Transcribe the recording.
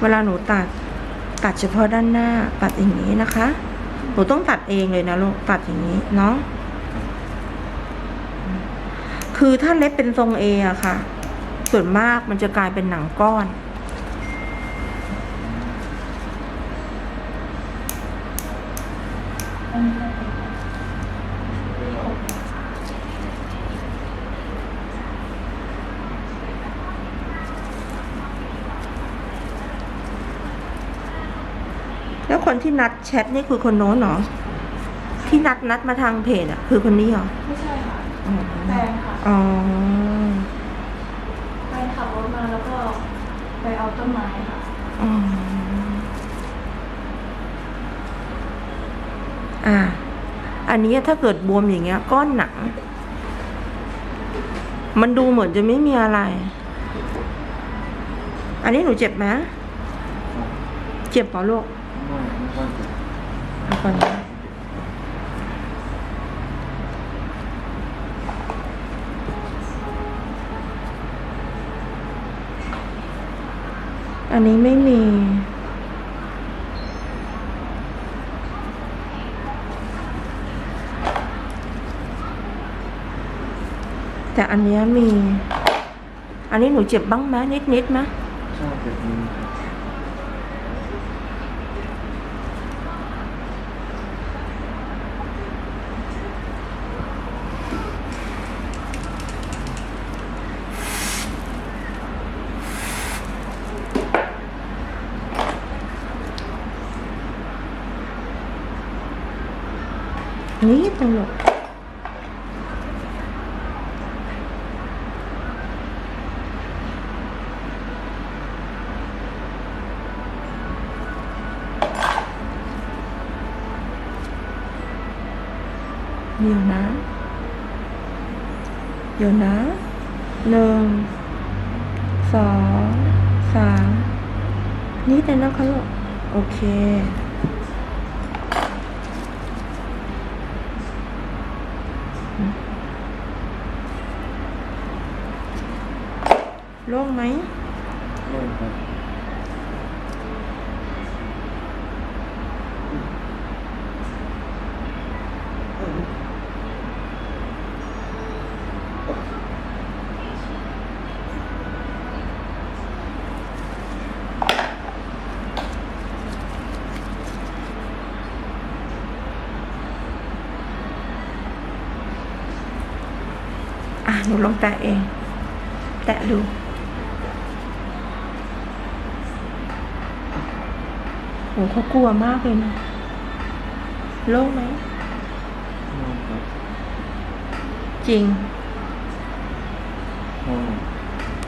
เวลาหนูตัดตัดเฉพาะด้านหน้า ตัดอย่างนี้นะคะ หนูต้องตัดเองเลยนะลูกตัดอย่างนี้เนาะคือถ้าเล็บเป็นทรงเออะค่ะ ส่วนมากมันจะกลายเป็นหนังก้อน แล้วคนที่นัดแชทนี่คือคนโน้นเหรอที่นัดนัดมาทางเพจอะคือคนนี้เหรอไม่ใช่ค่ะอ๋อแฟนค่ะอ๋อแฟนขับรถมาแล้วก็ไปเอาต้นไม้ค่ะอ๋ออ่า อันนี้ถ้าเกิดบวมอย่างเงี้ย ก้อนหนัง มันดูเหมือนจะไม่มีอะไร อันนี้หนูเจ็บไหมเจ็บเปล่าลูก ไม่ไม่ค่อยเจ็บเอาก่อนนะอันนี้ไม่มีแต่อันนี้มี อันนี้หนูเจ็บบ้างไหมนิดนิดๆไหมชอบเจ็บมือ นี่ตลกเดี๋ยวนะ เดี๋ยวนะ หนึ่ง สอง สาม นี่แต่นะคะลูก โอเค โล่งไหม อะหนูลองแตะเอง แตะดูโหเขากลัวมากเลยนะโล่งไหมโล่งครับจริง โล่ง